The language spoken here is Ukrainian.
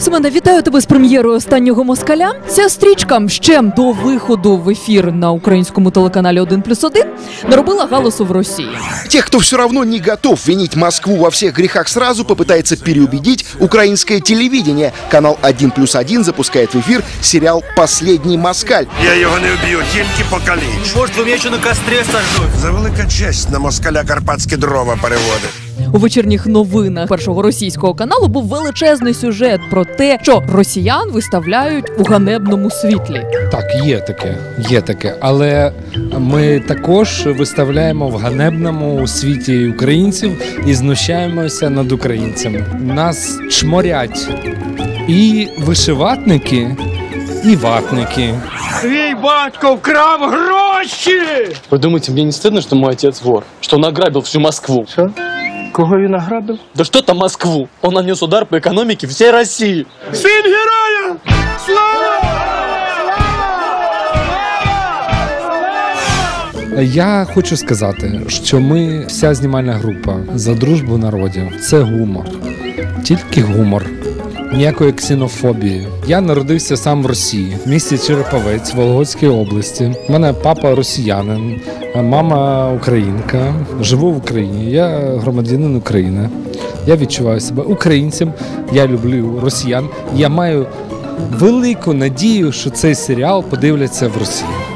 Семене, вітаю тебе з прем'єрою останнього москаля. Ця стрічка ще до виходу в ефір на українському телеканалі 1 плюс 1 наробила галасу в Росії. Тех, кто все равно не готов винить Москву во всех грехах сразу, попытается переубедить украинское телевидение. Канал 1 плюс 1 запускает в эфир сериал «Последний москаль». Я його не вб'ю, тільки покалічу. Может, еще на костре сожжу? За велика честь на москаля карпатські дрова переводить. У вечірніх новинах першого російського каналу був величезний сюжет про те, що росіян виставляють у ганебному світлі. Так, є таке, є таке. Але ми також виставляємо в ганебному світі українців і знущаємося над українцями. Нас чморять і вишиватники, і ватники. Твій батько вкрав гроші! Вы думаете, мне не стыдно, что мой отец вор? Что он ограбил всю Москву? Що? Кого він награбив? Да что там Москву? Он нанес удар по экономике всей России. Син героя! Слава! Я хочу сказати, що ми, вся знімальна група за дружбу народів, це гумор. Тільки гумор. Ніякої ксенофобії. Я народився сам в Росії, в місті Череповець, Вологодської області. У мене папа росіянин, мама українка. Живу в Україні. Я громадянин України. Я відчуваю себе українцем. Я люблю росіян. Я маю велику надію, що цей серіал подивляться в Росії.